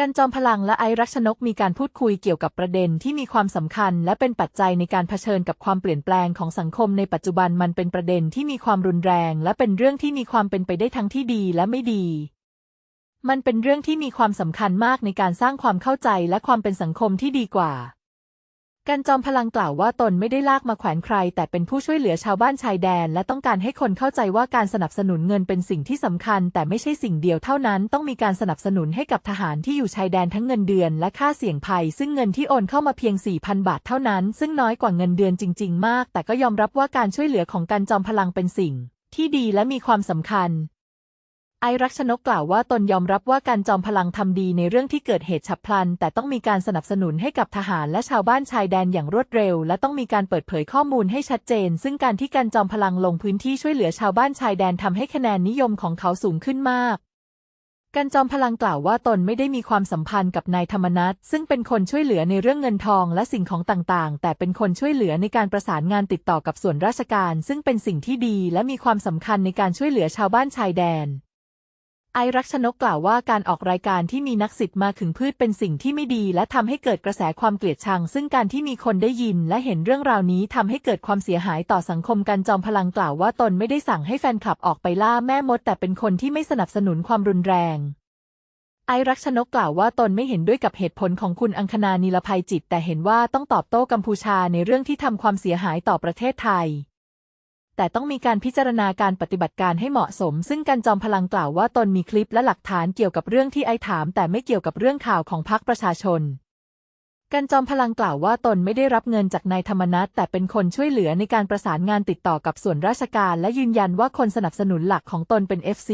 กันจอมพลังและไอรักชนกมีการพูดคุยเกี่ยวกับประเด็นที่มีความสำคัญ และเป็นปัจจัยในการเผชิญกับความเปลี่ยนแปลงของสังคมในปัจจุบันมันเป็นประเด็นที่มีความรุนแรง และเป็นเรื่องที่มีความเป็นไปได้ทั้งที่ดีและไม่ดี มันเป็นเรื่องที่มีความสำคัญมากในการสร้างความเข้าใจและความเป็นสังคมที่ดีกว่า กันจอมพลังกล่าวว่าตนไม่ได้ลากมาแขวนใคร แต่เป็นผู้ช่วยเหลือชาวบ้านชายแดน และต้องการให้คนเข้าใจว่าการสนับสนุนเงินเป็นสิ่งที่สำคัญ แต่ไม่ใช่สิ่งเดียวเท่านั้น ต้องมีการสนับสนุนให้กับทหารที่อยู่ชายแดนทั้งเงินเดือน และค่าเสี่ยงภัย ซึ่งเงินที่โอนเข้ามาเพียง 4,000 บาทเท่านั้น ซึ่งน้อยกว่าเงินเดือนจริง ๆ มาก แต่ก็ยอมรับว่าการช่วยเหลือของกันจอมพลังเป็นสิ่ง ที่ดีและมีความสำคัญ ไอรักชนกกล่าวว่าตนยอมรับว่าการจอมพลังทำดีในเรื่องที่เกิดเหตุฉับพลัน แต่ต้องมีการสนับสนุนให้กับทหารและชาวบ้านชายแดนอย่างรวดเร็ว และต้องมีการเปิดเผยข้อมูลให้ชัดเจน ซึ่งการที่การจอมพลังลงพื้นที่ช่วยเหลือชาวบ้านชายแดนทำให้คะแนนนิยมของเขาสูงขึ้นมากการจอมพลังกล่าวว่าตนไม่ได้มีความสัมพันธ์กับนายธรรมนัฐซึ่งเป็นคนช่วยเหลือในเรื่องเงินทองและสิ่งของต่างๆ แต่เป็นคนช่วยเหลือในการประสานงานติดต่อกับส่วนราชการ ซึ่งเป็นสิ่งที่ดีและมีความสำคัญในการช่วยเหลือชาวบ้านชายแดน ไอรักชนกกล่าวว่าการออกรายการที่มีนักสิทธิ์มาขึงพืชเป็นสิ่งที่ไม่ดี และทำให้เกิดกระแสความเกลียดชัง ซึ่งการที่มีคนได้ยินและเห็นเรื่องราวนี้ทำให้เกิดความเสียหายต่อสังคมการจอมพลังกล่าวว่าตนไม่ได้สั่งให้แฟนคลับออกไปล่าแม่มด แต่เป็นคนที่ไม่สนับสนุนความรุนแรงไอรักชนกกล่าวว่าตนไม่เห็นด้วยกับเหตุผลของคุณอังคณานีลภัยจิต แต่เห็นว่าต้องตอบโต้กัมพูชาในเรื่องที่ทำความเสียหายต่อประเทศไทย แต่ต้องมีการพิจารณาการปฏิบัติการให้เหมาะสม ซึ่งการจอมพลังกล่าวว่าตนมีคลิปและหลักฐานเกี่ยวกับเรื่องที่ไอถาม แต่ไม่เกี่ยวกับเรื่องข่าวของพรรคประชาชนการจอมพลังกล่าวว่าตนไม่ได้รับเงินจากนายธรรมนัฐแต่เป็นคนช่วยเหลือในการประสานงานติดต่อกับส่วนราชการและยืนยันว่าคนสนับสนุนหลักของตนเป็น FC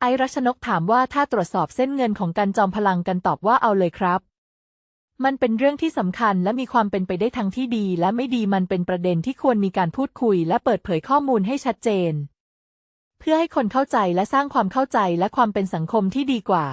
ไอรัชนกถามว่าถ้าตรวจสอบเส้นเงินของการจอมพลังกันตอบว่าเอาเลยครับ มันเป็นเรื่องที่สำคัญและมีความเป็นไปได้ทั้งที่ดี และไม่ดีมันเป็นประเด็นที่ควรมีการพูดคุย และเปิดเผยข้อมูลให้ชัดเจน เพื่อให้คนเข้าใจและสร้างความเข้าใจและความเป็นสังคมที่ดีกว่า